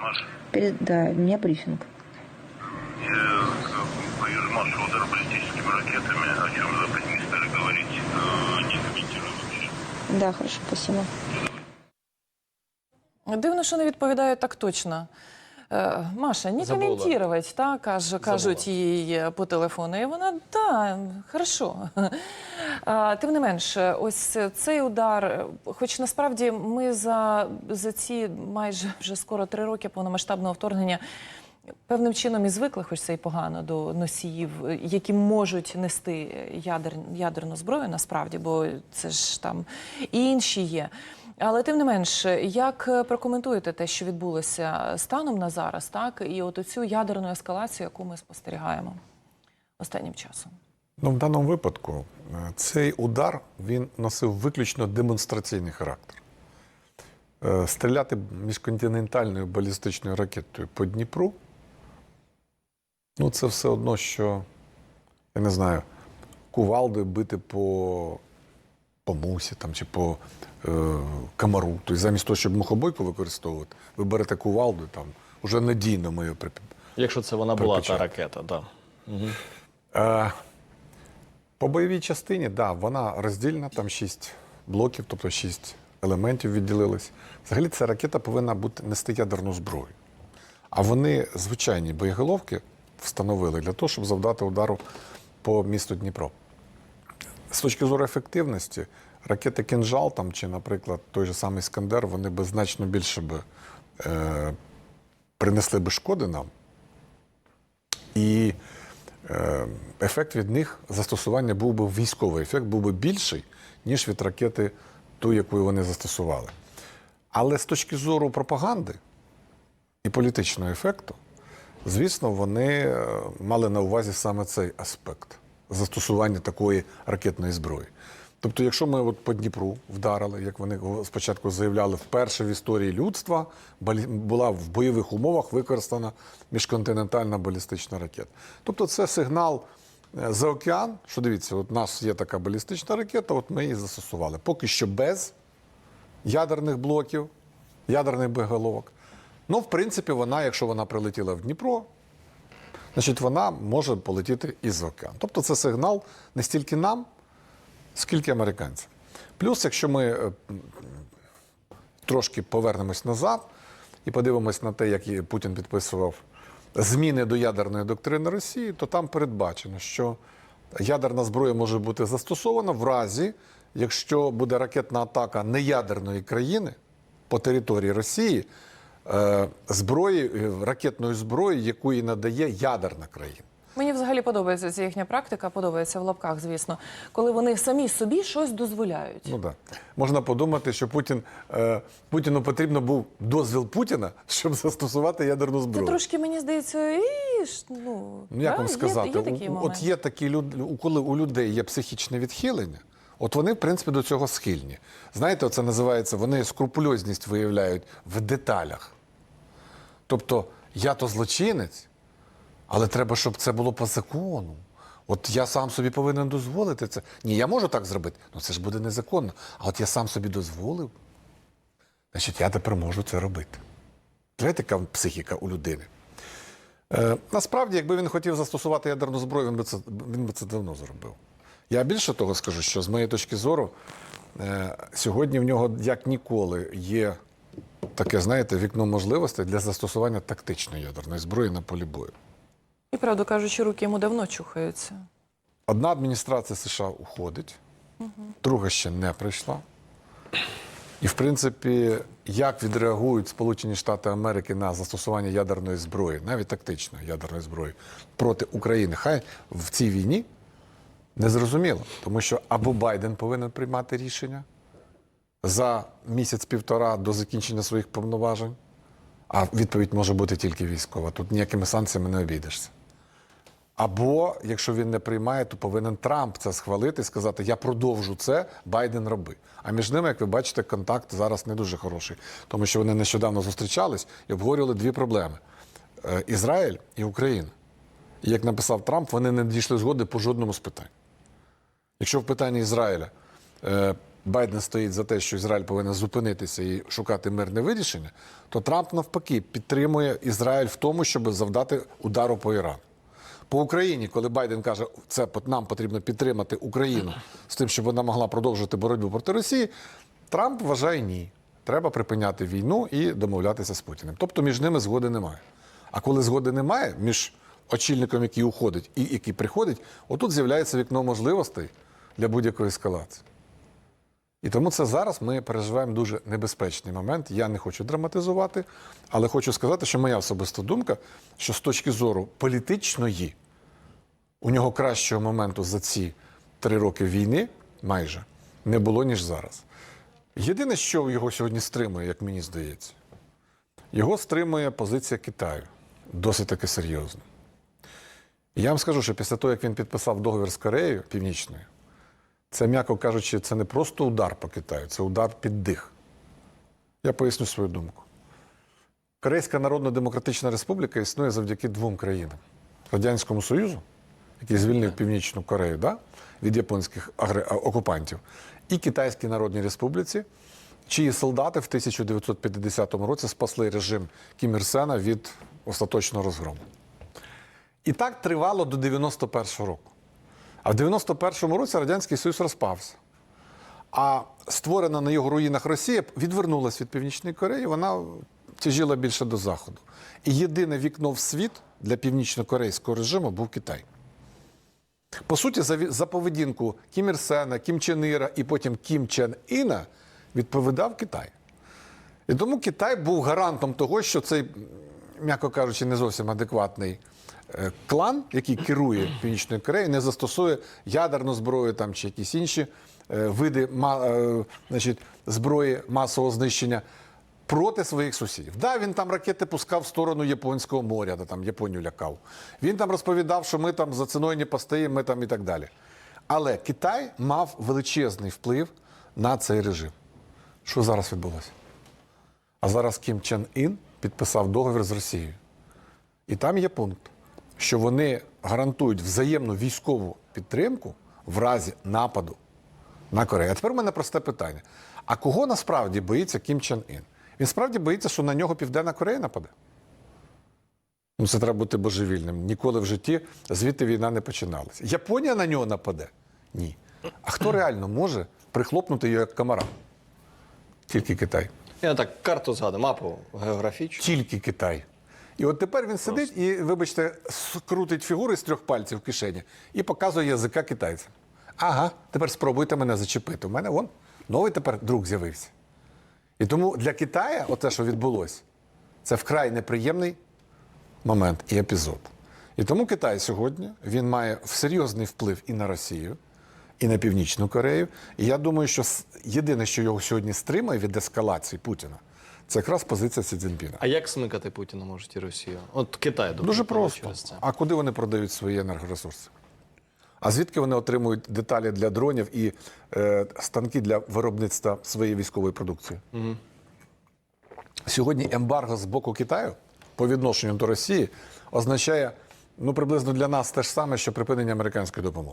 Маш, Перед- Да, у меня брифинг. я э, удар баллистическими ракетами, о чем запад стали говорить, э, не комментирую вообще. Да, хорошо, спасибо. Дивно, що не відповідають так точно. Е, Маша, не Забула. коментувати, так, каже, кажуть їй по телефону. І вона, так, хорошо. Тим не менш, ось цей удар, хоч насправді ми за, за ці майже вже скоро три роки повномасштабного вторгнення певним чином і звикли, хоч це і погано, до носіїв, які можуть нести ядер, ядерну зброю, насправді, бо це ж там і інші є. Але тим не менш, як е, прокоментуєте те, що відбулося станом на зараз, так і от цю ядерну ескалацію, яку ми спостерігаємо останнім часом? Ну, в даному випадку е, цей удар він носив виключно демонстраційний характер. Е, Стріляти міжконтинентальною балістичною ракетою по Дніпру ну, це все одно, що, я не знаю, кувалдою бити по, по мусі там, чи по е, камару. Тобто замість того, щоб мухобойку використовувати, ви берете кувалду, там, уже надійно ми її припі- Якщо це вона була та ракета, так. Е, По бойовій частині, так, да, вона роздільна, там шість блоків, тобто шість елементів відділились. Взагалі ця ракета повинна бути нести ядерну зброю. А вони звичайні боєголовки встановили для того, щоб завдати удару по місту Дніпро. З точки зору ефективності, ракети Кінжал там, чи, наприклад, той же самий Іскандер, вони би значно більше би, е, принесли би шкоди нам. І е, ефект від них застосування був би військовий ефект, був би більший, ніж від ракети, ту, яку вони застосували. Але з точки зору пропаганди і політичного ефекту, звісно, вони е, мали на увазі саме цей аспект застосування такої ракетної зброї. Тобто, якщо ми от по Дніпру вдарили, як вони спочатку заявляли, вперше в історії людства була в бойових умовах використана міжконтинентальна балістична ракета. Тобто, це сигнал е, за океан, що дивіться, от у нас є така балістична ракета, от ми її застосували. Поки що без ядерних блоків, ядерних боєголовок. Ну, в принципі, вона, якщо вона прилетіла в Дніпро, значить вона може полетіти із океану. Тобто це сигнал не стільки нам, скільки американцям. Плюс, якщо ми е, трошки повернемось назад і подивимось на те, як Путін підписував зміни до ядерної доктрини Росії, то там передбачено, що ядерна зброя може бути застосована в разі, якщо буде ракетна атака неядерної країни по території Росії зброї, е, ракетною зброєю, яку їй надає ядерна країна. Мені взагалі подобається ця їхня практика, подобається в лапках, звісно, коли вони самі собі щось дозволяють. Ну так. Можна подумати, що Путін, е, Путіну потрібно був дозвіл Путіна, щоб застосувати ядерну Це зброю. трошки мені здається, і ж, ну, Ну, як да, вам сказати, Є, такі У- от є такі люди, у- коли у людей є психічне відхилення, от вони, в принципі, до цього схильні. Знаєте, це називається, вони скрупульозність виявляють в деталях. Тобто, я то злочинець, але треба, щоб це було по закону. От я сам собі повинен дозволити це. Ні, я можу так зробити, ну це ж буде незаконно. А от я сам собі дозволив, значить, я тепер можу це робити. Знаєте, яка психіка у людини? Е, насправді, якби він хотів застосувати ядерну зброю, він би це, він би це давно зробив. Я більше того скажу, що з моєї точки зору, е, сьогодні в нього як ніколи є таке, знаєте, вікно можливостей для застосування тактичної ядерної зброї на полі бою. І правду кажучи, руки йому давно чухаються. Одна адміністрація США уходить, друга ще не прийшла. І, в принципі, як відреагують Сполучені Штати Америки на застосування ядерної зброї, навіть тактичної ядерної зброї проти України, хай в цій війні не зрозуміло. Тому що або Байден повинен приймати рішення за місяць-півтора до закінчення своїх повноважень, а відповідь може бути тільки військова. Тут ніякими санкціями не обійдешся. Або, якщо він не приймає, то повинен Трамп це схвалити і сказати: Я продовжу це, Байден роби. А між ними, як ви бачите, контакт зараз не дуже хороший, тому що вони нещодавно зустрічались і обговорювали дві проблеми: Е, Ізраїль і Україна. І як написав Трамп, вони не дійшли згоди по жодному з питань. Якщо в питанні Ізраїля е, Байден стоїть за те, що Ізраїль повинен зупинитися і шукати мирне вирішення, то Трамп навпаки підтримує Ізраїль в тому, щоб завдати удару по Ірану. По Україні, коли Байден каже, це нам потрібно підтримати Україну з тим, щоб вона могла продовжувати боротьбу проти Росії, Трамп вважає ні. Треба припиняти війну і домовлятися з Путіним. Тобто між ними згоди немає. А коли згоди немає між очільником, який уходить, і який приходить, отут з'являється вікно можливостей для будь-якої ескалації. І тому це зараз ми переживаємо дуже небезпечний момент. Я не хочу драматизувати, але хочу сказати, що моя особиста думка, що з точки зору політичної, у нього кращого моменту за ці три роки війни майже не було, ніж зараз. Єдине, що його сьогодні стримує, як мені здається, його стримує позиція Китаю. Досить таки серйозно. Я вам скажу, що після того, як він підписав договір з Кореєю Північною, це, м'яко кажучи, це не просто удар по Китаю, це удар під дих. Я поясню свою думку. Корейська Народно-Демократична Республіка існує завдяки двом країнам: Радянському Союзу, який звільнив Північну Корею да, від японських окупантів, і Китайській Народній Республіці, чиї солдати в 1950 році спасли режим Кім Ір Сена від остаточного розгрому. І так тривало до 91-го року. А в 91-му році Радянський Союз розпався. А створена на його руїнах Росія відвернулася від Північної Кореї, вона тяжіла більше до Заходу. І єдине вікно в світ для північно-корейського режиму був Китай. По суті, за, за поведінку Кім Ір Сена, Кім Чен Іра і потім Кім Чен Іна відповідав Китай. І тому Китай був гарантом того, що цей, м'яко кажучи, не зовсім адекватний клан, який керує Північною Кореєю, не застосує ядерну зброю там, чи якісь інші е, види е, значить, зброї масового знищення проти своїх сусідів. Да, він там ракети пускав в сторону Японського моря, де там Японію лякав. Він там розповідав, що ми там за ціною не постоїмо, ми там і так далі. Але Китай мав величезний вплив на цей режим. Що зараз відбулося? А зараз Кім Чен Ін підписав договір з Росією. І там є пункт, що вони гарантують взаємну військову підтримку в разі нападу на Корею. А тепер у мене просте питання: а кого насправді боїться Кім Чен Ін? Він справді боїться, що на нього Південна Корея нападе? Ну, це треба бути божевільним. Ніколи в житті звідти війна не починалася. Японія на нього нападе? Ні. А хто реально може прихлопнути його як комара? Тільки Китай. Я так карту згадую, мапу географічну. Тільки Китай. І от тепер він сидить і, вибачте, скрутить фігури з трьох пальців в кишені і показує язика китайцям. Ага, тепер спробуйте мене зачепити. У мене вон новий тепер друг з'явився. І тому для Китая, оте, що відбулося, це вкрай неприємний момент і епізод. І тому Китай сьогодні він має серйозний вплив і на Росію, і на Північну Корею. І я думаю, що єдине, що його сьогодні стримує від ескалації Путіна, це якраз позиція Сі Цзіньпіна. А як смикати Путіна можуть і Росію? От Китай дуже, Дуже через просто. це. А куди вони продають свої енергоресурси? А звідки вони отримують деталі для дронів і е, станки для виробництва своєї військової продукції? Сьогодні ембарго з боку Китаю по відношенню до Росії означає ну, приблизно для нас те ж саме, що припинення американської допомоги.